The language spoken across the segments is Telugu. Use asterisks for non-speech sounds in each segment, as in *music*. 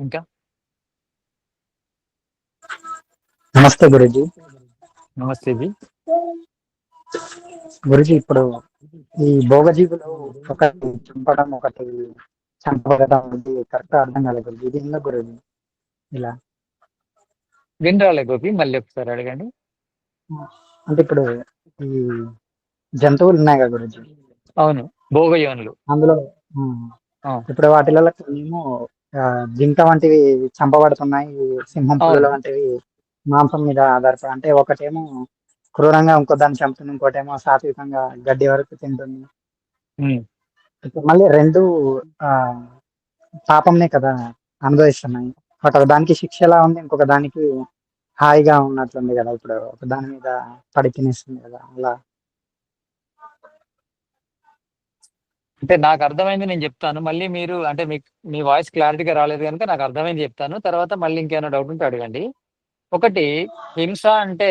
ఇంకా? నమస్తే గురుజీ. నమస్తే జీ. గురుజీ ఇప్పుడు ఈ భోగజీవులు ఒకటి చంపడం ఒకటి చంపబడడం ఇది కరెక్ట్ అర్థం కాలేదు గురుజీ. ఇది ఎందుకు గురుజీ? ఇలా. వినరాలే గోపి మళ్ళీ ఒకసారి అడగండి. అంటే ఇప్పుడు ఈ జంతువులు ఉన్నాయి కదా గురుజీ? అవును భోగయోనులు. అందులో. ఇప్పుడు వాటిలో ఏమో జింక వంటివి చంపబడుతున్నాయి సింహం పులుల. వంటివి మాంసం మీద ఆధారపడి అంటే ఒకటేమో క్రూరంగా ఇంకో దాన్ని చంపుతుంది ఇంకోటేమో సాత్వికంగా గడ్డి వరకు తింటుంది. మళ్ళీ రెండు ఆ పాపంనే కదా అనుభవిస్తున్నాయి. ఒక దానికి శిక్ష ఎలా ఉంది ఇంకొక దానికి హాయిగా ఉన్నట్లుంది కదా ఇప్పుడు. ఒక దాని మీద పడి తినేస్తుంది కదా అలా అంటే నాకు అర్థమైంది నేను చెప్తాను. మళ్ళీ మీరు అంటే మీకు మీ వాయిస్ క్లారిటీగా రాలేదు కనుక నాకు అర్థమైంది చెప్తాను. తర్వాత మళ్ళీ ఇంకేమైనా డౌట్ ఉంటే అడగండి. ఒకటి హింస అంటే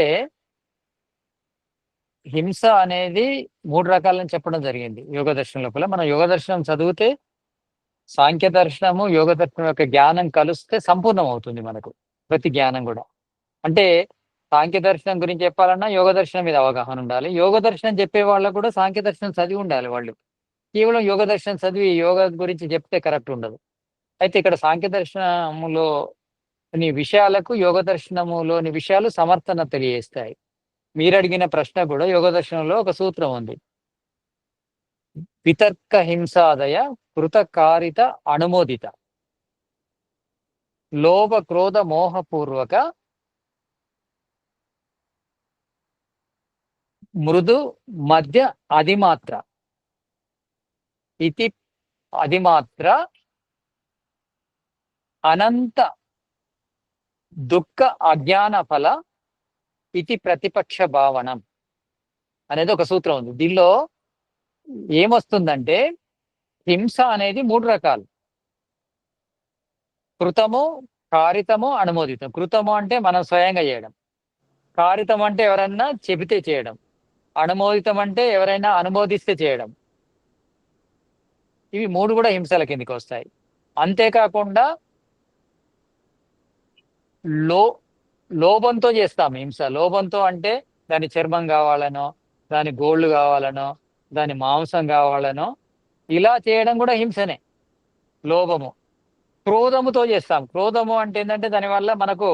హింస అనేది మూడు రకాలని చెప్పడం జరిగింది యోగ దర్శనం లోపల. మనం యోగ దర్శనం చదివితే సాంఖ్య దర్శనము యోగ దర్శనం యొక్క జ్ఞానం కలిస్తే సంపూర్ణం అవుతుంది మనకు ప్రతి జ్ఞానం కూడా. అంటే సాంఖ్య దర్శనం గురించి చెప్పాలన్నా యోగ దర్శనం మీద అవగాహన ఉండాలి. యోగ దర్శనం చెప్పే వాళ్ళకు కూడా సాంఖ్య దర్శనం చదివి ఉండాలి వాళ్ళు. కేవలం యోగ దర్శనం చదివి యోగా గురించి చెప్తే కరెక్ట్ ఉండదు. అయితే ఇక్కడ సాంఖ్య దర్శనములోని విషయాలకు యోగ దర్శనములోని విషయాలు సమర్థన తెలియజేస్తాయి. మీరు అడిగిన ప్రశ్న కూడా యోగ దర్శనంలో ఒక సూత్రం ఉంది. వితర్క హింసాదయ కృతకారిత అనుమోదిత. లోభ క్రోధ మోహపూర్వక మృదు మధ్య అధిమాత్ర. ఇది అది మాత్ర అనంత దుఃఖ అజ్ఞాన ఫల ఇది ప్రతిపక్ష భావనం అనేది ఒక సూత్రం ఉంది దీనిలో ఏమొస్తుందంటే హింస అనేది మూడు రకాలు కృతము కారితము అనుమోదితం కృతము అంటే మనం స్వయంగా చేయడం కారితం అంటే ఎవరన్నా చెబితే చేయడం అనుమోదితం అంటే ఎవరైనా అనుమోదిస్తే చేయడం ఇవి మూడు కూడా హింసల కిందకి వస్తాయి. అంతేకాకుండా లో లోభంతో చేస్తాం హింస. లోభంతో అంటే దాని చర్మం కావాలనో దాని గోళ్ళు కావాలనో దాని మాంసం కావాలనో ఇలా చేయడం కూడా హింసనే. లోభము. క్రోధముతో చేస్తాం. క్రోధము అంటే ఏంటంటే దానివల్ల మనకు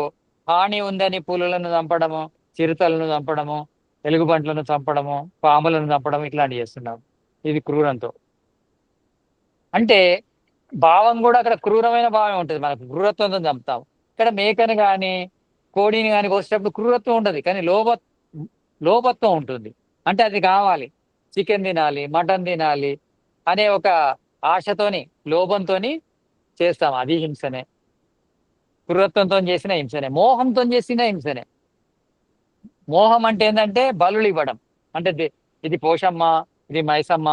హాని ఉందని పులులను చంపడము చిరుతలను చంపడము ఎలుగుబంట్లను చంపడము పాములను చంపడం ఇట్లాంటివి చేస్తున్నాం. ఇది క్రూరంతో. అంటే భావం కూడా అక్కడ క్రూరమైన భావం ఉంటుంది. మనకు క్రూరత్వంతో చంపుతాం. ఇక్కడ మేకని కానీ కోడిని కానీ కోసేటప్పుడు క్రూరత్వం ఉండదు కానీ లోభ లోభత్వం ఉంటుంది. అంటే అది కావాలి. చికెన్ తినాలి మటన్ తినాలి అనే ఒక ఆశతోని లోభంతోని చేస్తాం. అది హింసనే. క్రూరత్వంతో చేసిన హింసనే. మోహంతో చేసిన హింసనే. మోహం అంటే ఏంటంటే బలులు ఇవ్వడం. అంటే ఇది పోషమ్మ ఇది మైసమ్మ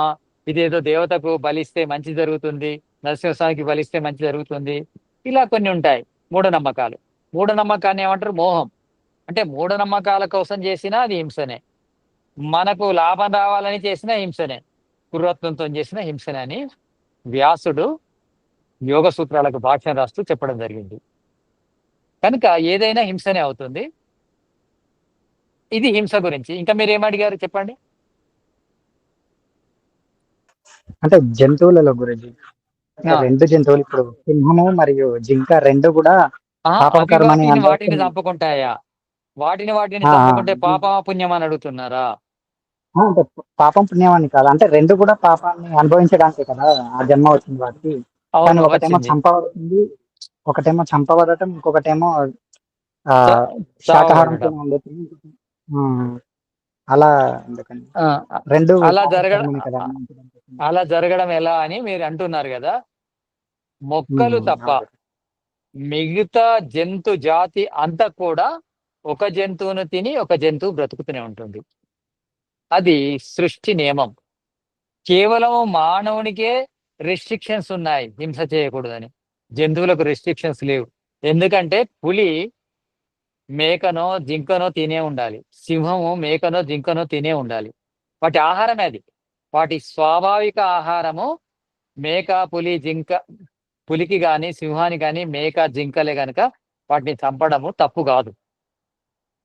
ఇదేదో దేవతకు బలిస్తే మంచి జరుగుతుంది నరసింహస్వామికి బలిస్తే మంచి జరుగుతుంది. ఇలా కొన్ని ఉంటాయి మూఢనమ్మకాలు. మూఢనమ్మకాన్ని ఏమంటారు? మోహం. అంటే మూఢనమ్మకాల కోసం చేసినా అది హింసనే. మనకు లాభం రావాలని చేసిన హింసనే. కుర్రత్వంతో చేసిన హింసనే అని వ్యాసుడు యోగ సూత్రాలకు భాష్యం రాస్తూ చెప్పడం జరిగింది. కనుక ఏదైనా హింసనే అవుతుంది. ఇది హింస గురించి. ఇంకా మీరు ఏమడిగారు చెప్పండి? అంటే జంతువులలో గురుజీ ఆ. రెండు జంతువులు ఇప్పుడు సింహము మరియు జింక రెండు కూడా పాపం వాటిని. చంపుకుంటాయా? వాటిని వాటిని. చంపుకుంటే పాపమా పుణ్యమా అని అడుగుతున్నారా? అంటే పాపం పుణ్యం అని కాదు. అంటే రెండు కూడా పాపాన్ని అనుభవించడానికే కదా ఆ జన్మ వచ్చింది వాటికి. కానీ ఒకటేమో చంపబడుతుంది ఒకటేమో చంపబడటం ఇంకొకటేమో ఉమ్, అలా ఎందుకని? రెండు అలా పాపం జరగడం అలా జరగడం ఎలా అని మీరు అంటున్నారు కదా? మొక్కలు తప్ప. మిగతా జంతు జాతి అంతా కూడా ఒక జంతువును తిని ఒక జంతువు బ్రతుకుతూనే ఉంటుంది. అది సృష్టి నియమం. కేవలం మానవునికే రెస్ట్రిక్షన్స్ ఉన్నాయి హింస చేయకూడదని. జంతువులకు రెస్ట్రిక్షన్స్ లేవు. ఎందుకంటే పులి మేకనో జింకనో తినే ఉండాలి. సింహము మేకనో జింకనో తినే ఉండాలి. వాటి ఆహారమే అది. వాటి స్వాభావిక ఆహారము మేక పులి జింక పులికి గాని సింహాని గాని మేక జింకలే గనక వాటిని చంపడము తప్పు కాదు.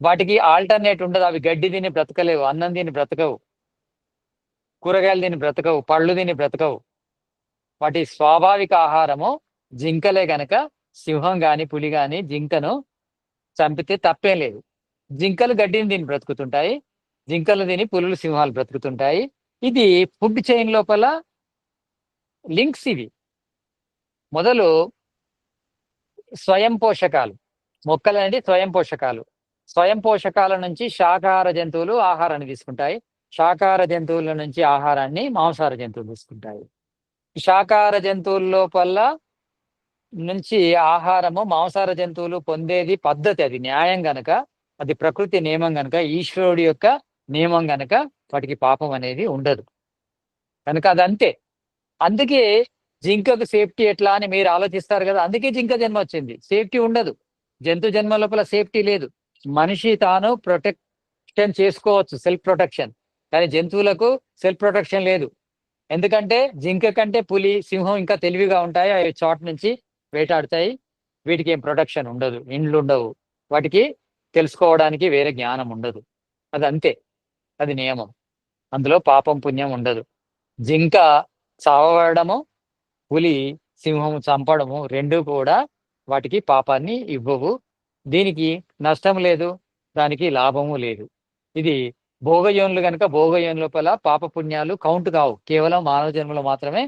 వాటికి ఆల్టర్నేట్ ఉండదు. అవి గడ్డి తిని బ్రతకలేవు అన్నం తిని బ్రతకవు కూరగాయలు తిని బ్రతకవు పళ్ళు తిని బ్రతకవు. వాటి స్వాభావిక ఆహారము జింకలే గనక సింహం గాని పులి గాని జింకను చంపితే తప్పేం లేదు. జింకలు గడ్డిని తిని బ్రతుకుతుంటాయి జింకలు తిని పులులు సింహాలు బ్రతుకుతుంటాయి. ఇది ఫుడ్ చైన్ లోపల లింక్స్ ఇవి. మొదలు స్వయం పోషకాలు. మొక్కలు అనేది స్వయం పోషకాలు. స్వయం పోషకాల నుంచి శాకాహార జంతువులు ఆహారాన్ని తీసుకుంటాయి. శాకాహార జంతువుల నుంచి ఆహారాన్ని మాంసాహార జంతువులు తీసుకుంటాయి. శాకాహార జంతువుల లోపల నుంచి ఆహారము మాంసాహార జంతువులు పొందేది పద్ధతి అది. న్యాయం గనక అది ప్రకృతి నియమం గనక ఈశ్వరుడి యొక్క నియమం గనక వాటికి పాపం అనేది ఉండదు. కనుక అది అంతే అందుకే జింకకు సేఫ్టీ ఎట్లా అని మీరు ఆలోచిస్తారు కదా అందుకే జింక జన్మ వచ్చింది. సేఫ్టీ ఉండదు. జంతు జన్మ లోపల సేఫ్టీ లేదు. మనిషి తాను ప్రొటెక్షన్ చేసుకోవచ్చు సెల్ఫ్ ప్రొటెక్షన్. కానీ జంతువులకు సెల్ఫ్ ప్రొటెక్షన్ లేదు. ఎందుకంటే జింక కంటే పులి సింహం ఇంకా తెలివిగా ఉంటాయి. అవి చోట నుంచి వేటాడుతాయి. వీటికి ఏం ప్రొటెక్షన్ ఉండదు. ఇండ్లు ఉండవు. వాటికి తెలుసుకోవడానికి వేరే జ్ఞానం ఉండదు. అది అంతే అది నియమం. అందులో పాపం పుణ్యం ఉండదు. జింక చావడము పులి సింహం చంపడము రెండు కూడా వాటికి పాపాన్ని ఇవ్వవు. దీనికి నష్టం లేదు దానికి లాభము లేదు. ఇది భోగయోనులు కనుక భోగయోని లోపల పాప పుణ్యాలు కౌంట్ కావు. కేవలం మానవ జన్మలో మాత్రమే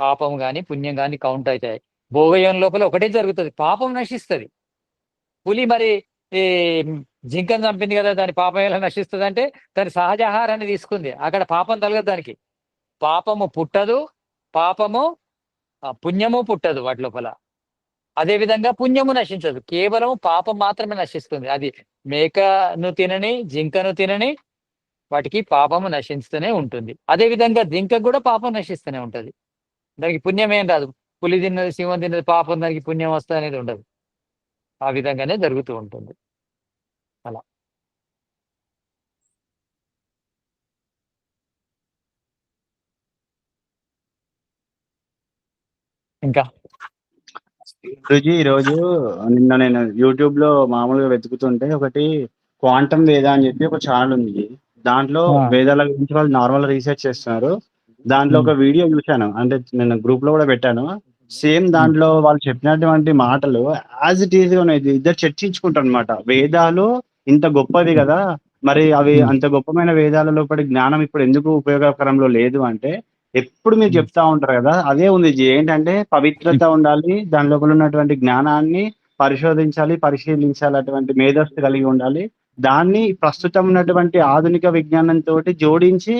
పాపం కానీ పుణ్యం కానీ కౌంట్ అవుతాయి. భోగయోని లోపల ఒకటే జరుగుతుంది. పాపం నశిస్తుంది. పులి మరి ఈ జింకను చంపింది కదా దాని పాపం ఎలా నశిస్తుంది అంటే దాని సహజ ఆహారాన్ని తీసుకుంది. అక్కడ పాపం తలగదు దానికి. పాపము పుట్టదు పాపము పుణ్యము పుట్టదు వాటి లోపల. అదే విధంగా పుణ్యము నశించదు. కేవలం పాపం మాత్రమే నశిస్తుంది. అది మేకను తినని జింకను తినని వాటికి పాపము నశిస్తూనే ఉంటుంది. అదే విధంగా కూడా పాపం నశిస్తూనే ఉంటది. దానికి పుణ్యం ఏం రాదు. పులి తిన్నది సింహం తిన్నది పాపం దానికి పుణ్యం వస్తుంది అనేది ఉండదు. ఆ విధంగానే జరుగుతూ ఉంటుంది అలా ఇంకా? గురుజీ ఈరోజు నిన్న నేను యూట్యూబ్లో మామూలుగా వెతుకుతుంటే ఒకటి క్వాంటమ్ వేద అని చెప్పి ఒక ఛానల్ ఉంది. దాంట్లో. వేదాల గురించి వాళ్ళు నార్మల్ రీసెర్చ్ చేస్తున్నారు. దాంట్లో ఒక వీడియో చూశాను. అంటే నేను గ్రూప్లో కూడా పెట్టాను. సేమ్ దాంట్లో వాళ్ళు చెప్పినటువంటి మాటలు యాజ్ ఇట్ ఈజ్గా ఇద్దరు చర్చించుకుంటారు అనమాట వేదాలు ఇంత గొప్పవి కదా. మరి అవి. అంత గొప్పమైన వేదాల లోపలి జ్ఞానం ఇప్పుడు ఎందుకు ఉపయోగకరంలో లేదు అంటే ఎప్పుడు మీరు. చెప్తా ఉంటారు కదా అదే ఉంది. ఏంటంటే పవిత్రత ఉండాలి దాని లోపల ఉన్నటువంటి జ్ఞానాన్ని పరిశోధించాలి పరిశీలించాలి అటువంటి మేధస్సు కలిగి ఉండాలి దాన్ని ప్రస్తుతం ఉన్నటువంటి ఆధునిక విజ్ఞానంతో జోడించి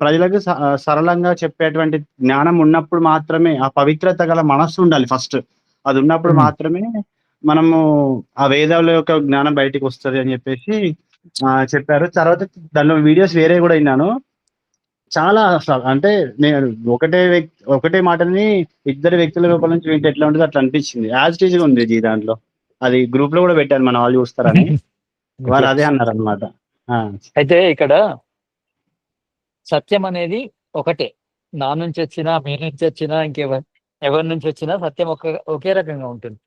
ప్రజలకు సరళంగా చెప్పేటువంటి జ్ఞానం ఉన్నప్పుడు మాత్రమే ఆ పవిత్రత గల మనస్సు ఉండాలి ఫస్ట్ అది ఉన్నప్పుడు. మాత్రమే మనము ఆ వేదాల యొక్క జ్ఞానం బయటికి వస్తుంది అని చెప్పేసి ఆ, చెప్పారు తర్వాత దానిలో వీడియోస్ వేరే కూడా విన్నాను చాలా అసలు అంటే నేను ఒకటే వ్యక్తి ఒకటే మాటని ఇద్దరు వ్యక్తుల లోపల నుంచి వింటే ఎట్లా ఉంటుంది అట్లా అనిపించింది. యాజ్ టీజ్గా ఉంది జీ దాంట్లో. అది గ్రూప్లో కూడా పెట్టాను మన వాళ్ళు చూస్తారని. *laughs* వారు అదే అన్నారు అనమాట అయితే ఇక్కడ సత్యం అనేది ఒకటే. నా నుంచి వచ్చినా మీ నుంచి వచ్చినా ఇంకెవరి ఎవరి నుంచి వచ్చినా సత్యం ఒక ఒకే రకంగా ఉంటుంది.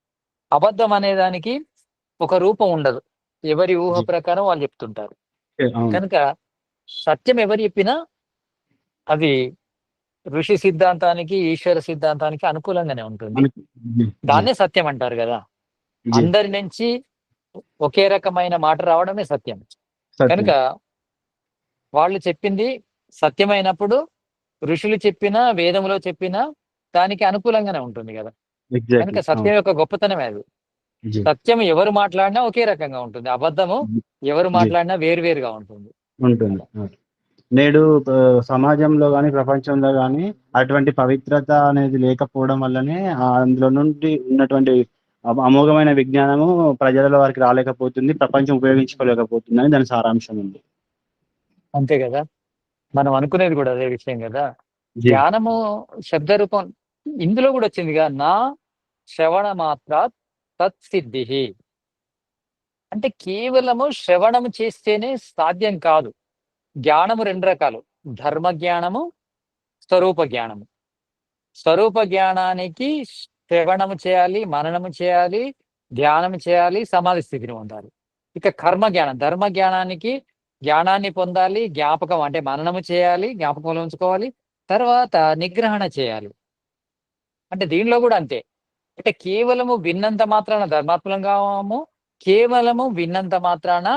అబద్ధం అనే దానికి ఒక రూపం ఉండదు. ఎవరి ఊహ. ప్రకారం వాళ్ళు చెప్తుంటారు. కనుక సత్యం ఎవరు చెప్పినా అది ఋషి సిద్ధాంతానికి ఈశ్వర సిద్ధాంతానికి అనుకూలంగానే ఉంటుంది. దాన్నే సత్యం అంటారు కదా. అందరి నుంచి ఒకే రకమైన మాట రావడమే సత్యం. కనుక వాళ్ళు చెప్పింది సత్యమైనప్పుడు ఋషులు చెప్పిన వేదములో చెప్పిన దానికి అనుకూలంగానే ఉంటుంది కదా. కనుక సత్యం యొక్క గొప్పతనమే అది. సత్యం ఎవరు మాట్లాడినా ఒకే రకంగా ఉంటుంది. అబద్ధము ఎవరు మాట్లాడినా వేరువేరుగా ఉంటుంది. ఉంటుంది. నేడు సమాజంలో కానీ ప్రపంచంలో కానీ అటువంటి పవిత్రత అనేది లేకపోవడం వల్లనే అందులో నుండి ఉన్నటువంటి అమ- అమోఘమైన విజ్ఞానము ప్రజల వారికి రాలేకపోతుంది ప్రపంచం ఉపయోగించుకోలేకపోతుంది అని దాని సారాంశం ఉంది. అంతే కదా? మనం అనుకునేది కూడా అదే విషయం కదా. జ్ఞానము శబ్ద రూపం ఇందులో కూడా వచ్చిందిగా నా శ్రవణ మాత్ర తత్సిద్ధి అంటే కేవలము శ్రవణము చేస్తేనే సాధ్యం కాదు. జ్ఞానము రెండు రకాలు. ధర్మ జ్ఞానము స్వరూప జ్ఞానము స్వరూప జ్ఞానానికి శ్రవణము చేయాలి మననము చేయాలి ధ్యానం చేయాలి సమాధి స్థితిని పొందాలి. ఇక కర్మ జ్ఞానం ధర్మ జ్ఞానానికి జ్ఞానాన్ని పొందాలి జ్ఞాపకం అంటే మననము చేయాలి జ్ఞాపకంలో ఉంచుకోవాలి తర్వాత నిగ్రహణ చేయాలి. అంటే దీనిలో కూడా అంతే. అంటే కేవలము విన్నంత మాత్రాన ధర్మాత్మలం కావము కేవలము విన్నంత మాత్రాన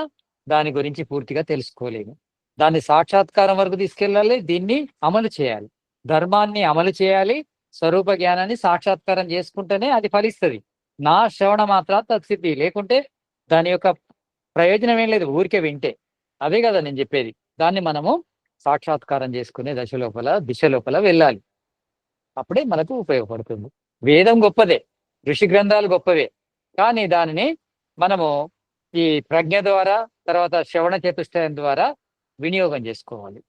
దాని గురించి పూర్తిగా తెలుసుకోలేము. దాన్ని సాక్షాత్కారం వరకు తీసుకెళ్ళాలి దీన్ని అమలు చేయాలి. ధర్మాన్ని అమలు చేయాలి స్వరూప జ్ఞానాన్ని సాక్షాత్కారం చేసుకుంటేనే అది ఫలిస్తుంది. నా శ్రవణ మాత్ర తత్సిద్ధి లేకుంటే దాని యొక్క ప్రయోజనం ఏం లేదు ఊరికే వింటే. అదే కదా నేను చెప్పేది. దాన్ని మనము సాక్షాత్కారం చేసుకునే దశ లోపల దిశ లోపల వెళ్ళాలి. అప్పుడే మనకు ఉపయోగపడుతుంది. వేదం గొప్పదే ఋషి గ్రంథాలు గొప్పవే. కానీ దానిని మనము ఈ ప్రజ్ఞ ద్వారా తర్వాత శ్రవణ చతుష్టయం ద్వారా వినియోగం చేసుకోవాలి.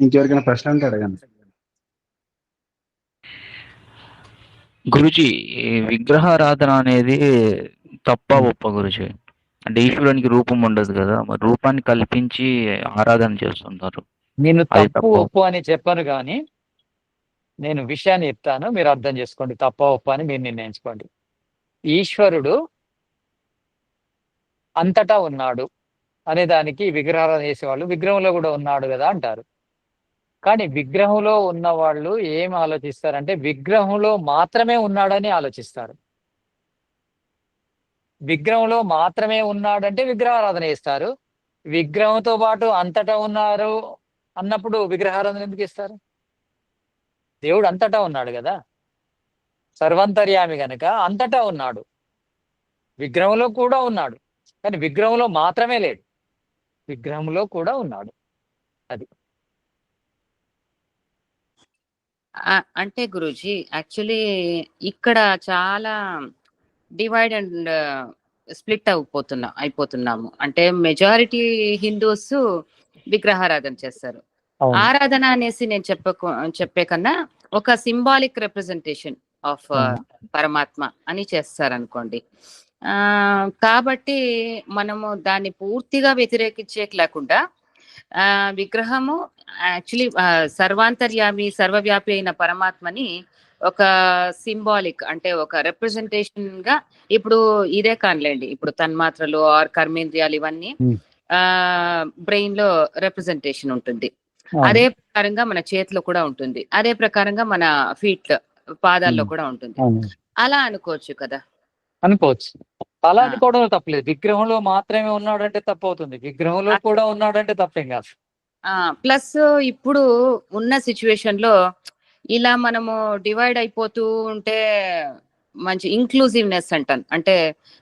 ఇంకెవరికైనా ప్రశ్న ఉంటే అడగండి. గురుజీ ఈ విగ్రహారాధన అనేది తప్ప ఒప్ప గురుజీ. అంటే ఈశ్వరునికి రూపం ఉండదు కదా మరి రూపాన్ని కల్పించి ఆరాధన చేస్తుంటారు. నేను తప్పు. ఒప్పు అని చెప్పను కానీ నేను విషయాన్ని చెప్తాను మీరు అర్థం చేసుకోండి తప్ప ఒప్పు అని మీరు నిర్ణయించుకోండి. ఈశ్వరుడు అంతటా ఉన్నాడు అనే దానికి విగ్రహారాధన చేసేవాళ్ళు. విగ్రహంలో కూడా ఉన్నాడు కదా అంటారు. కానీ విగ్రహంలో ఉన్న వాళ్ళు ఏం ఆలోచిస్తారంటే విగ్రహంలో మాత్రమే ఉన్నాడని ఆలోచిస్తారు. విగ్రహంలో మాత్రమే ఉన్నాడంటే విగ్రహారాధన చేస్తారు. విగ్రహంతో పాటు అంతటా ఉన్నారు అన్నప్పుడు విగ్రహారాధన ఎందుకు ఇస్తారు దేవుడు అంతటా ఉన్నాడు కదా. సర్వంతర్యామి గనక అంతటా ఉన్నాడు. విగ్రహంలో కూడా ఉన్నాడు. కానీ విగ్రహంలో మాత్రమే లేడు విగ్రహంలో కూడా ఉన్నాడు. ఆ, అంటే గురూజీ యాక్చువల్లీ ఇక్కడ చాలా డివైడ్ అండ్ స్ప్లిట్ అయిపోతున్నా అయిపోతున్నాము. అంటే మెజారిటీ హిందూస్ విగ్రహారాధన చేస్తారు. ఆరాధన అనేసి నేను చెప్పకు చెప్పే కన్నా ఒక సింబాలిక్ రిప్రజెంటేషన్ ఆఫ్. పరమాత్మ అని చేస్తారు అనుకోండి కాబట్టి మనము దాన్ని పూర్తిగా వ్యతిరేకించేకి లేకుండా ఆ విగ్రహము యాక్చువల్లీ సర్వాంతర్యామి సర్వవ్యాపి అయిన పరమాత్మని ఒక సింబాలిక్ అంటే ఒక రిప్రజెంటేషన్గా ఇప్పుడు ఇదే కానిలేండి ఇప్పుడు తన్మాత్రలు ఆర్ కర్మేంద్రియాలు ఇవన్నీ. ఆ బ్రెయిన్లో రిప్రజెంటేషన్ ఉంటుంది. అదే ప్రకారంగా మన చేతిలో కూడా ఉంటుంది అదే ప్రకారంగా మన ఫీట్ పాదాల్లో. కూడా ఉంటుంది. అలా అనుకోవచ్చు కదా అనుకోవచ్చు. అలా. అనుకోవడం తప్పలేదు. విగ్రహంలో మాత్రమే ఉన్నాడంటే తప్పు అవుతుంది విగ్రహంలో. కూడా ఉన్నాడంటే తప్పేం కాదు. ప్లస్ ఇప్పుడు ఉన్న సిచ్యువేషన్లో ఇలా మనము డివైడ్ అయిపోతూ ఉంటే మంచి ఇంక్లూజివ్నెస్ అంటాను అంటే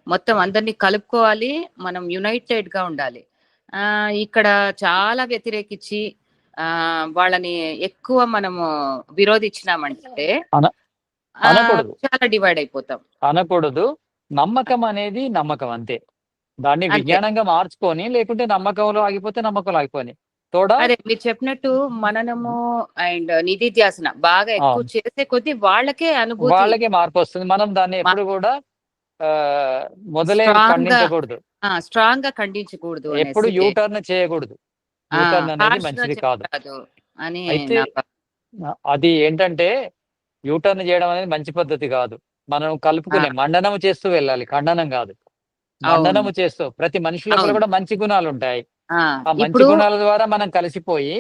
మొత్తం అందరినీ కలుపుకోవాలి మనం యునైటెడ్గా ఉండాలి. ఆ ఇక్కడ చాలా వ్యతిరేకించి ఆ వాళ్ళని ఎక్కువ మనము విరోధించినామంటే. చాలా డివైడ్ అయిపోతాం. అనకూడదు. నమ్మకం అనేది నమ్మకం అంతే. దాన్ని. విజ్ఞానంగా మార్చుకొని లేకుంటే నమ్మకంలో ఆగిపోతే నమ్మకంలో ఆగిపోని. తోడా? అదే మీరు చెప్పినట్టు మననము అండ్ నిధిధ్యాసన బాగా ఎక్కువ. చేసే కొద్దీ వాళ్ళకే అనుభూతి వాళ్ళకి మార్పు వస్తుంది. మనం దాన్ని ఎప్పుడు కూడా మొదలే ఖండించకూడదు. స్ట్రాంగ్గా ఖండించకూడదు ఎప్పుడు. యూ టర్న్ చేయకూడదు. యూటర్న్ అనేది మంచిది కాదు. అని అది ఏంటంటే యూటర్న్ చేయడం అనేది మంచి పద్ధతి కాదు. మనం కలుపుకునే మండనం చేస్తూ వెళ్ళాలి. ఖండనం కాదు. మండనము చేస్తూ ప్రతి మనిషి లోపల అవును. కూడా మంచి గుణాలు ఉంటాయి ఆ, మంచి గుణాల ద్వారా మనం కలిసిపోయి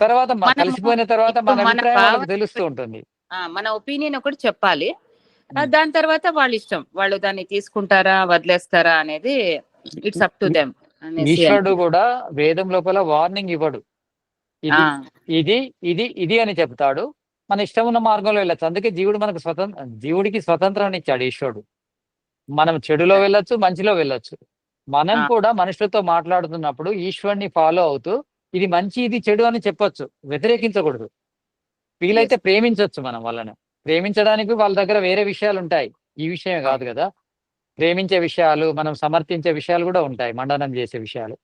తర్వాత కలిసిపోయిన తర్వాత మన తెలుస్తూ ఉంటుంది. మన ఒపీనియన్ ఒకటి చెప్పాలి. దాని తర్వాత వాళ్ళ ఇష్టం. వాళ్ళు దాన్ని తీసుకుంటారా వదిలేస్తారా అనేది ఇట్స్ అప్ టు దెమ్ ఈశ్వరుడు కూడా వేదం లోపల వార్నింగ్ ఇవ్వడు. ఇది ఇది ఇది ఇది అని చెప్తాడు. మన ఇష్టం ఉన్న మార్గంలో వెళ్ళొచ్చు. అందుకే జీవుడు మనకు స్వతంత్ర జీవుడికి స్వతంత్రాన్ని ఇచ్చాడు ఈశ్వరుడు. మనం చెడులో వెళ్ళొచ్చు మంచిలో వెళ్ళొచ్చు. మనం ఆ. కూడా మనుషులతో మాట్లాడుతున్నప్పుడు ఈశ్వరుని ఫాలో అవుతూ ఇది మంచి ఇది చెడు అని చెప్పొచ్చు. వ్యతిరేకించకూడదు. వీలైతే ప్రేమించవచ్చు మనం వాళ్ళని. ప్రేమించడానికి వాళ్ళ దగ్గర వేరే విషయాలు ఉంటాయి. ఈ విషయం కాదు కదా. ప్రేమించే విషయాలు మనం సమర్థించే విషయాలు కూడా ఉంటాయి. మండనం చేసే విషయాలు.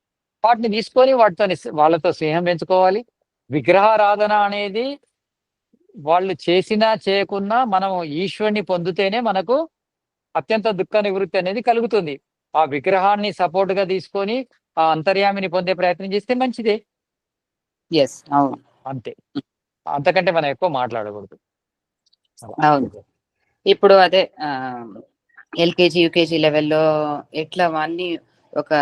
వాటిని తీసుకొని వాటితో వాళ్ళతో స్నేహం పెంచుకోవాలి. విగ్రహారాధన అనేది వాళ్ళు చేసినా చేయకున్నా మనం ఈశ్వరుని పొందితేనే మనకు అత్యంత దుఃఖ నివృత్తి అనేది కలుగుతుంది. ఆ విగ్రహాన్ని సపోర్ట్గా తీసుకొని ఆ అంతర్యామిని పొందే ప్రయత్నం చేస్తే మంచిదే. ఎస్ అవును. అంతే. అంతకంటే మనం ఎక్కువ మాట్లాడకూడదు. అవును. ఇప్పుడు అదే ఎల్కేజీ యూకేజీ లెవెల్లో ఎట్లా అన్ని ఒక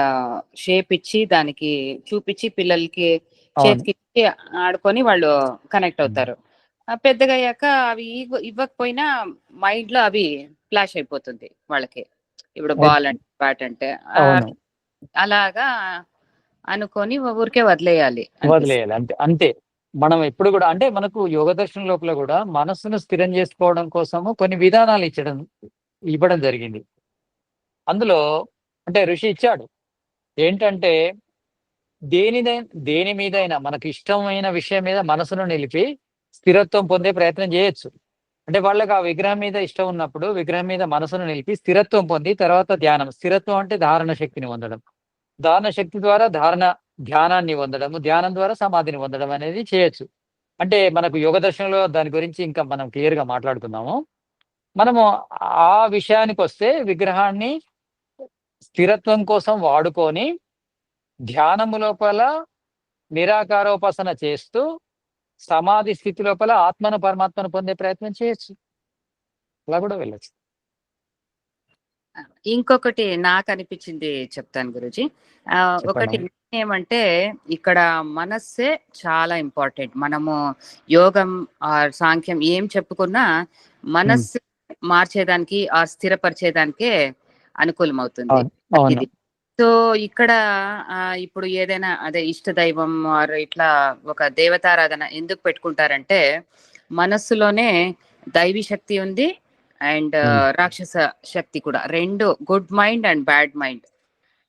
షేప్ ఇచ్చి దానికి చూపించి పిల్లలకి చేతికి ఆడుకొని వాళ్ళు కనెక్ట్ అవుతారు. పెద్దగా అయ్యాక అవి ఇవ్వ- ఇవ్వకపోయినా మైండ్లో అవి ఫ్లాష్ అయిపోతుంది వాళ్ళకి. ఇప్పుడు బాల్ అంటే బ్యాట్ అంటే అలాగా అనుకొని ఊరికే వదిలేయాలి. వదిలేయాలి. అంతే అంతే. మనం ఎప్పుడు కూడా అంటే మనకు యోగ దర్శనం లోపల కూడా మనస్సును స్థిరం చేసుకోవడం కోసము కొన్ని విధానాలు ఇచ్చడం ఇవ్వడం జరిగింది. అందులో అంటే ఋషి ఇచ్చాడు. ఏంటంటే దేనిదై దేని మీదైనా మనకు ఇష్టమైన విషయం మీద మనసును నిలిపి స్థిరత్వం పొందే ప్రయత్నం చేయొచ్చు. అంటే వాళ్ళకి ఆ విగ్రహం మీద ఇష్టం ఉన్నప్పుడు విగ్రహం మీద మనసును నిలిపి స్థిరత్వం పొంది తర్వాత ధ్యానం. స్థిరత్వం అంటే ధారణ శక్తిని పొందడం. ధారణ శక్తి ద్వారా ధారణ ధ్యానాన్ని పొందడము ధ్యానం ద్వారా సమాధిని పొందడం అనేది చేయొచ్చు. అంటే మనకు యోగ దర్శనంలో దాని గురించి ఇంకా మనం క్లియర్గా మాట్లాడుకుందాము. మనము ఆ విషయానికి వస్తే విగ్రహాన్ని స్థిరత్వం కోసం వాడుకొని ధ్యానము లోపల నిరాకారోపాసన చేస్తూ సమాధి స్థితి లోపల ఆత్మను పరమాత్మను పొందే ప్రయత్నం చేయొచ్చు. అలా కూడా వెళ్ళచ్చు. ఇంకొకటి నాకు అనిపించింది చెప్తాను గురుజీ. ఒకటి. ఏమంటే ఇక్కడ మనస్సే చాలా ఇంపార్టెంట్. మనము యోగం ఆర్ సాంఖ్యం ఏం చెప్పుకున్నా మనస్సు మార్చేదానికి ఆ స్థిరపరిచేదానికే అనుకూలం అవుతుంది సో ఇక్కడ ఇప్పుడు ఏదైనా అదే ఇష్ట దైవం ఆర్ ఇట్లా ఒక దేవతారాధన ఎందుకు పెట్టుకుంటారంటే మనస్సులోనే దైవీ శక్తి ఉంది అండ్ Hmm. రాక్షస శక్తి కూడా రెండు good mind and bad mind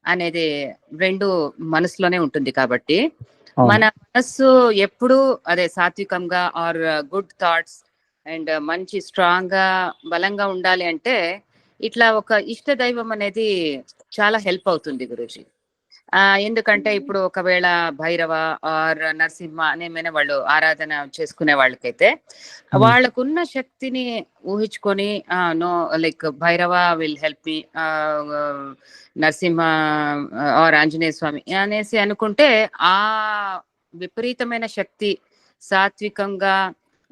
అనేది రెండు మనసులోనే ఉంటుంది కాబట్టి. మన మనస్సు ఎప్పుడు అదే సాత్వికంగా ఆర్ గుడ్ థాట్స్ అండ్ మంచి స్ట్రాంగ్గా బలంగా ఉండాలి అంటే ఇట్లా ఒక ఇష్ట దైవం అనేది చాలా హెల్ప్ అవుతుంది గురుజీ ఆ ఎందుకంటే ఇప్పుడు ఒకవేళ భైరవ ఆర్ నరసింహ అనేమైనా వాళ్ళు ఆరాధన చేసుకునే వాళ్ళకైతే. వాళ్ళకున్న శక్తిని ఊహించుకొని no like Bhairava will help me Narasimha or Anjaneya Swamy అనేసి అనుకుంటే ఆ విపరీతమైన శక్తి సాత్వికంగా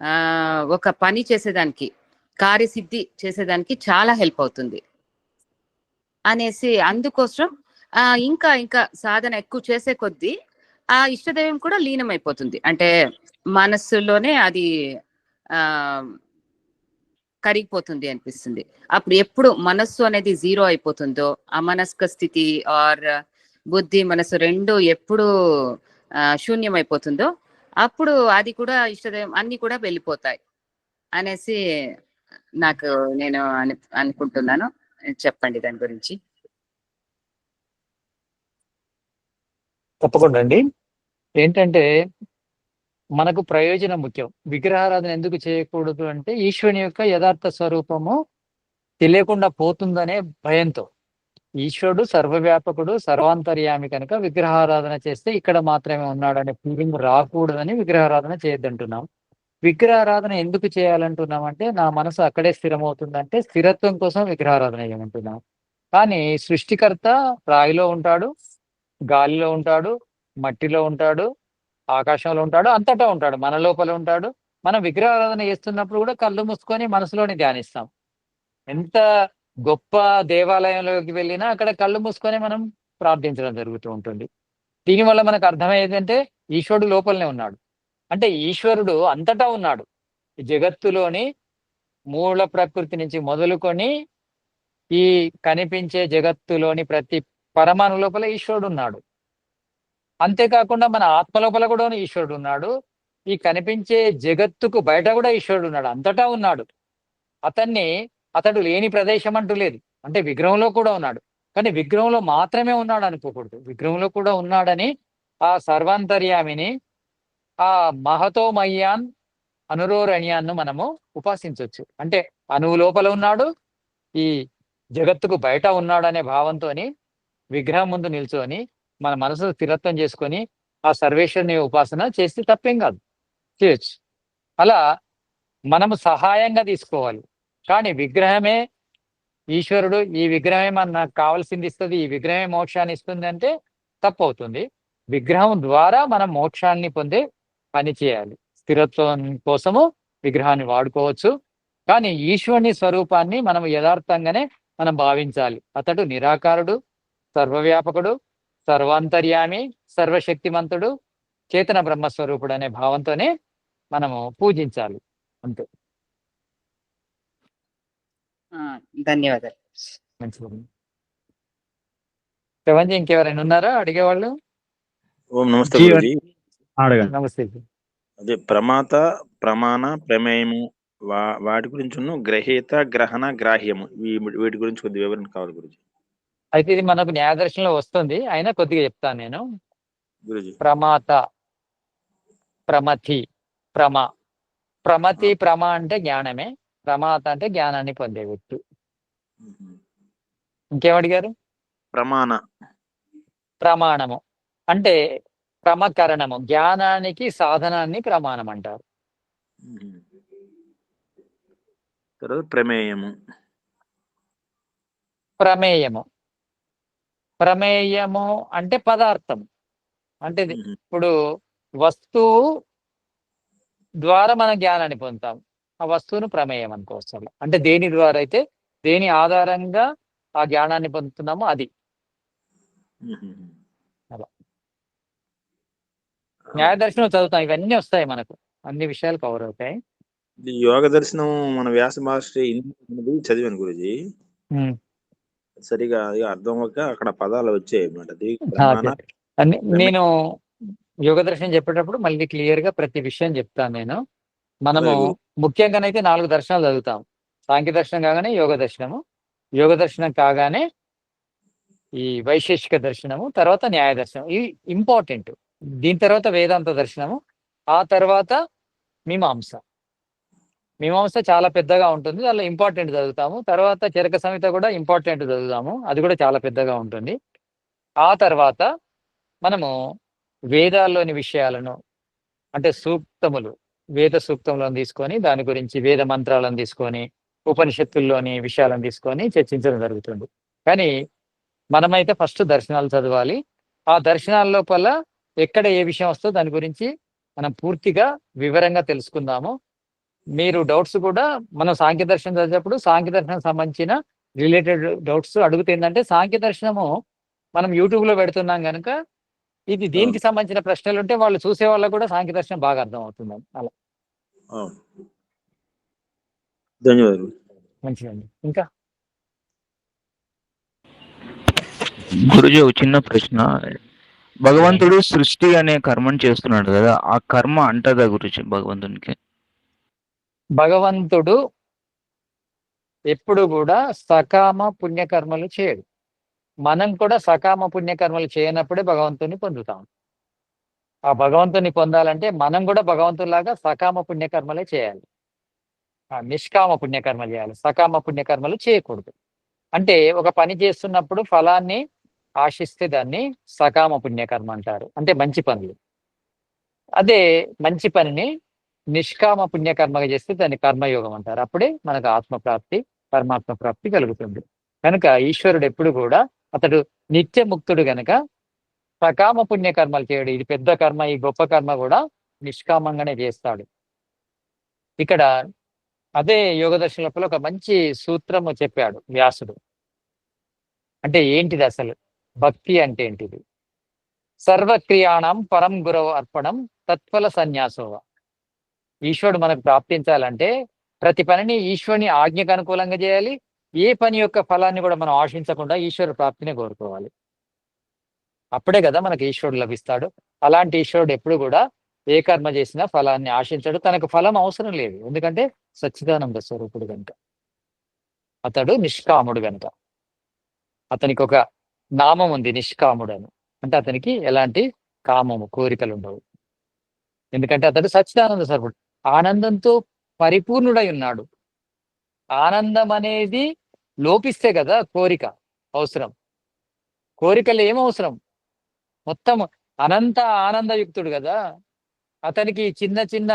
ఆ ఒక పని చేసేదానికి కార్యసిద్ధి చేసేదానికి చాలా హెల్ప్ అవుతుంది. అనేసి అందుకోసం ఆ ఇంకా ఇంకా సాధన ఎక్కువ చేసే కొద్దీ ఆ ఇష్టదైవం కూడా లీనమైపోతుంది. అంటే మనస్సులోనే అది ఆ కరిగిపోతుంది అనిపిస్తుంది. అప్పుడు ఎప్పుడు మనస్సు అనేది జీరో అయిపోతుందో అమనస్క స్థితి ఆర్ బుద్ధి మనసు రెండు ఎప్పుడు ఆ, శూన్యం అయిపోతుందో అప్పుడు అది కూడా ఇష్టదైవం అన్ని కూడా వెళ్ళిపోతాయి. అనేసి నాకు నేను అని అనుకుంటున్నాను. చెప్పండి దాని గురించి. తప్పకుండా అండి. ఏంటంటే మనకు ప్రయోజనం ముఖ్యం. విగ్రహారాధన ఎందుకు చేయకూడదు అంటే ఈశ్వరుని యొక్క యథార్థ స్వరూపము తెలియకుండా పోతుందనే భయంతో. ఈశ్వరుడు సర్వవ్యాపకుడు సర్వాంతర్యామి కనుక విగ్రహారాధన చేస్తే ఇక్కడ మాత్రమే ఉన్నాడనే ఫీలింగ్ రాకూడదని విగ్రహారాధన చేయొద్దంటున్నాం. విగ్రహారాధన ఎందుకు చేయాలంటున్నామంటే నా మనసు అక్కడే స్థిరమవుతుందంటే స్థిరత్వం కోసం విగ్రహారాధన చేయమంటున్నాం. కానీ సృష్టికర్త రాయిలో ఉంటాడు గాలిలో ఉంటాడు మట్టిలో ఉంటాడు ఆకాశంలో ఉంటాడు అంతటా ఉంటాడు మన లోపల ఉంటాడు. మనం విగ్రహారాధన చేస్తున్నప్పుడు కూడా కళ్ళు మూసుకొని మనసులోని ధ్యానిస్తాం. ఎంత గొప్ప దేవాలయంలోకి వెళ్ళినా అక్కడ కళ్ళు మూసుకొని మనం ప్రార్థించడం జరుగుతూ ఉంటుంది. దీనివల్ల మనకు అర్థమయ్యేదంటే ఈశ్వరుడు లోపలనే ఉన్నాడు. అంటే ఈశ్వరుడు అంతటా ఉన్నాడు. జగత్తులోని మూల ప్రకృతి నుంచి మొదలుకొని ఈ కనిపించే జగత్తులోని ప్రతి పరమాణు లోపల ఈశ్వరుడు ఉన్నాడు. అంతేకాకుండా మన ఆత్మ లోపల కూడా ఈశ్వరుడు ఉన్నాడు. ఈ కనిపించే జగత్తుకు బయట కూడా ఈశ్వరుడు ఉన్నాడు. అంతటా ఉన్నాడు. అతన్ని అతడు లేని ప్రదేశం అంటూ లేదు. అంటే విగ్రహంలో కూడా ఉన్నాడు. కానీ విగ్రహంలో మాత్రమే ఉన్నాడు అనుకోకూడదు. విగ్రహంలో కూడా ఉన్నాడని ఆ సర్వాంతర్యామిని ఆ మహతోమయ్యాన్ అనురోరణ్యాన్ను మనము ఉపాసించవచ్చు అంటే అణువు లోపల ఉన్నాడు ఈ జగత్తుకు బయట ఉన్నాడు అనే భావంతోని విగ్రహం ముందు నిల్చొని మన మనసు స్థిరత్వం చేసుకొని ఆ సర్వేశ్వరుని ఉపాసన చేస్తే తప్పేం కాదు. చేయొచ్చు. అలా మనము సహాయంగా తీసుకోవాలి. కానీ విగ్రహమే ఈశ్వరుడు ఈ విగ్రహమే మన నాకు కావాల్సింది ఇస్తుంది ఈ విగ్రహమే మోక్షాన్ని ఇస్తుంది అంటే తప్పు అవుతుంది విగ్రహం ద్వారా మనం మోక్షాన్ని పొందే పని చేయాలి. స్థిరత్వం కోసము విగ్రహాన్ని వాడుకోవచ్చు. కానీ ఈశ్వరుని స్వరూపాన్ని మనం యథార్థంగానే మనం భావించాలి. అతడు నిరాకారుడు సర్వవ్యాపకుడు సర్వాంతర్యామి సర్వశక్తిమంతుడు చేతన బ్రహ్మస్వరూపుడు అనే భావంతోనే మనము పూజించాలి. అంతే. ఆ, ధన్యవాదాలు. మంచిది. శివంజీ ఇంకెవరైనా ఉన్నారా? అడిగేవాళ్ళు? ఓం నమస్తే అడగండి. నమస్తే. అదే ప్రమాత ప్రమాణ ప్రమేయము వా వాటి గురించి ఉన్న గ్రహీత గ్రహణ గ్రాహ్యము. వీటి గురించి కొద్ది వివరణ కావాలి గురుజీ. అయితే ఇది మనకు న్యాయదర్శనంలో వస్తుంది. అయినా కొద్దిగా చెప్తాను నేను. గురుజీ. ప్రమాత ప్రమతి ప్రమ. ప్రమతి ప్రమ అంటే జ్ఞానమే. ప్రమాత అంటే జ్ఞానాన్ని పొందే వ్యక్తి ఇంకేమడిగారు ప్రమాణ. ప్రమాణము. అంటే ప్రమకరణము జ్ఞానానికి సాధనాన్ని ప్రమాణం అంటారు తర్వాత ప్రమేయము. ప్రమేయము. ప్రమేయము అంటే పదార్థం అంటే. ఇప్పుడు వస్తువు ద్వారా మనం జ్ఞానాన్ని పొందుతాం. ఆ వస్తువును ప్రమేయం అనుకోవచ్చు అంటే దేని ద్వారా అయితే దేని ఆధారంగా ఆ జ్ఞానాన్ని పొందుతున్నామో అది అలా. న్యాయదర్శనం చదువుతాం. ఇవన్నీ వస్తాయి మనకు. అన్ని విషయాలు కవర్ అవుతాయి. ఇది యోగ దర్శనం మన వ్యాస మాస్టర్ చదివాను గురుజీ. సరిగా అర్థం అవ్వక అక్కడ పదాలు వచ్చాయి అన్నమాట. నేను యోగ దర్శనం చెప్పేటప్పుడు మళ్ళీ క్లియర్గా ప్రతి విషయం చెప్తాను నేను. మనము. ముఖ్యంగానైతే నాలుగు దర్శనాలు చదువుతాం. సాంఖ్య దర్శనం కాగానే యోగ దర్శనము. యోగ దర్శనం కాగానే ఈ వైశేషిక దర్శనము. తర్వాత న్యాయ దర్శనం. ఇవి ఇంపార్టెంట్ దీని తర్వాత వేదాంత దర్శనము ఆ తర్వాత మీమాంస. మీమాంస చాలా పెద్దగా ఉంటుంది దానిలో ఇంపార్టెంట్ చదువుతాము. తర్వాత చరక సంహిత కూడా ఇంపార్టెంట్ చదువుతాము అది కూడా చాలా పెద్దగా ఉంటుంది. ఆ తర్వాత మనము వేదాల్లోని విషయాలను అంటే సూక్తములు వేద సూక్తములను తీసుకొని దాని గురించి వేద మంత్రాలను తీసుకొని ఉపనిషత్తుల్లోని విషయాలను తీసుకొని చర్చించడం జరుగుతుంది. కానీ మనమైతే ఫస్ట్ దర్శనాలు చదవాలి. ఆ దర్శనాల లోపల ఎక్కడ ఏ విషయం వస్తుందో దాని గురించి మనం పూర్తిగా వివరంగా తెలుసుకుందాము. మీరు డౌట్స్ కూడా మనం సాంఖ్య దర్శనం చదివేటప్పుడు సాంఖ్య దర్శనం సంబంధించిన రిలేటెడ్ డౌట్స్ అడుగుతే ఏంటంటే సాంఖ్య దర్శనము మనం యూట్యూబ్లో పెడుతున్నాం కనుక ఇది దీనికి సంబంధించిన ప్రశ్నలు ఉంటే వాళ్ళు చూసే వాళ్ళకు కూడా సాంఖ్య దర్శనం బాగా అర్థం అవుతుంది అలా. ధన్యవాదాలు. మంచిదండి. ఇంకా? గురుజీ చిన్న ప్రశ్న. భగవంతుడు సృష్టి అనే కర్మను చేస్తున్నాడు కదా ఆ కర్మ అంటదా గురించి భగవంతునికి? భగవంతుడు ఎప్పుడు కూడా సకామ పుణ్యకర్మలు చేయడు. మనం కూడా సకామ పుణ్యకర్మలు చేయనప్పుడే భగవంతుని పొందుతాం. ఆ భగవంతుని పొందాలంటే మనం కూడా భగవంతులాగా సకామ పుణ్యకర్మలే చేయాలి. ఆ నిష్కామ పుణ్యకర్మలు చేయాలి. సకామ పుణ్యకర్మలు చేయకూడదు. అంటే ఒక పని చేస్తున్నప్పుడు ఫలాన్ని ఆశిస్తే దాన్ని సకామ పుణ్యకర్మ అంటారు. అంటే మంచి పనులు. అదే మంచి పనిని నిష్కామ పుణ్యకర్మగా చేస్తే దాన్ని కర్మయోగం అంటారు. అప్పుడే మనకు ఆత్మప్రాప్తి పరమాత్మ ప్రాప్తి కలుగుతుంది. కనుక ఈశ్వరుడు ఎప్పుడు కూడా అతడు నిత్యముక్తుడు గనక సకామ పుణ్యకర్మలు చేయడు. ఇది పెద్ద కర్మ ఈ గొప్ప కర్మ కూడా నిష్కామంగానే చేస్తాడు. ఇక్కడ అదే యోగదర్శన లోపల ఒక మంచి సూత్రము చెప్పాడు వ్యాసుడు. అంటే ఏంటిది అసలు? భక్తి అంటే ఏంటిది? సర్వక్రియాణం పరం గురవ అర్పణం తత్ఫల సన్యాసోవ. ఈశ్వరుడు మనకు ప్రాప్తించాలంటే ప్రతి పనిని ఈశ్వరుని ఆజ్ఞకు అనుకూలంగా చేయాలి. ఏ పని యొక్క ఫలాన్ని కూడా మనం ఆశించకుండా ఈశ్వరుడు ప్రాప్తిని కోరుకోవాలి. అప్పుడే కదా మనకు ఈశ్వరుడు లభిస్తాడు. అలాంటి ఈశ్వరుడు ఎప్పుడు కూడా ఏ కర్మ చేసినా ఫలాన్ని ఆశించడు. తనకు ఫలం అవసరం లేదు. ఎందుకంటే సచ్చిదానంద స్వరూపుడు కనుక అతడు నిష్కాముడు కనుక అతనికి ఒక నామం ఉంది నిష్కాముడు అని అంటే అతనికి ఎలాంటి కామము కోరికలు ఉండవు ఎందుకంటే అతడు సచ్చిదానంద సర్వుడు ఆనందంతో పరిపూర్ణుడై ఉన్నాడు ఆనందం అనేది లోపిస్తే కదా కోరిక అవసరం. కోరికలు ఏమవసరం అవసరం? మొత్తం అనంత ఆనందయుక్తుడు కదా అతనికి చిన్న చిన్న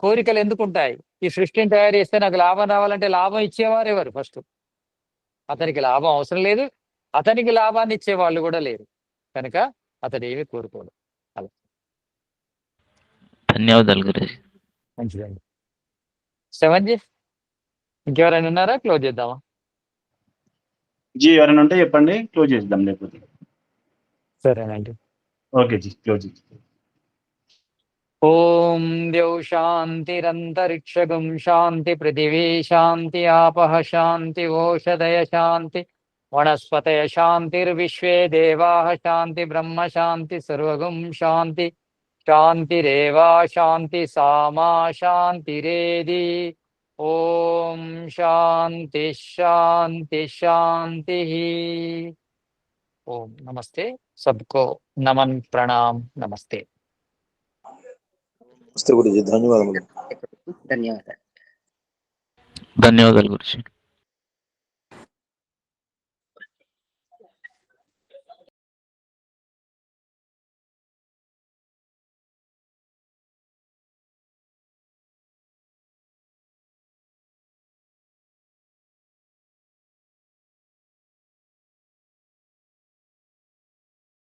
కోరికలు ఎందుకు ఉంటాయి ఈ సృష్టిని తయారు చేస్తే నాకు లాభం రావాలంటే లాభం ఇచ్చేవారు ఎవరు? ఫస్ట్. అతనికి లాభం అవసరం లేదు అతనికి లాభాన్ని ఇచ్చే వాళ్ళు కూడా లేరు. కనుక అతడు ఏమి కోరుకోడు ధన్యవాదాలు గురుజీ. మంచిదండి. సెవెన్ జీ ఇంకెవరైనా ఉన్నారా? క్లోజ్ చేద్దామా? జీ ఎవరైనా ఉంటే చెప్పండి. క్లోజ్ చేద్దాం లేకపోతే. సరేనండి. ఓకే జీ క్లోజ్ ఓం ద్యౌ శాంతిరంతరిక్షగం శాంతి పృథివీ శాంతి ఆపః శాంతి ఓషధయ శాంతి వనస్పతయ శాంతిర్విశ్వే దేవాः శాంతి బ్రహ్మ శాంతి సర్వగం శాంతి శాంతిరేవా శాంతి సామా శాంతిరేది ఓం శాంతి శాంతి శాంతి ఓం నమస్తే సబ్కో నమన్ ప్రణామ్ నమస్తే నమస్తే గురుజీ ధన్యవాదములు ధన్యవాదాలు ధన్యవాదాలు గురుజీ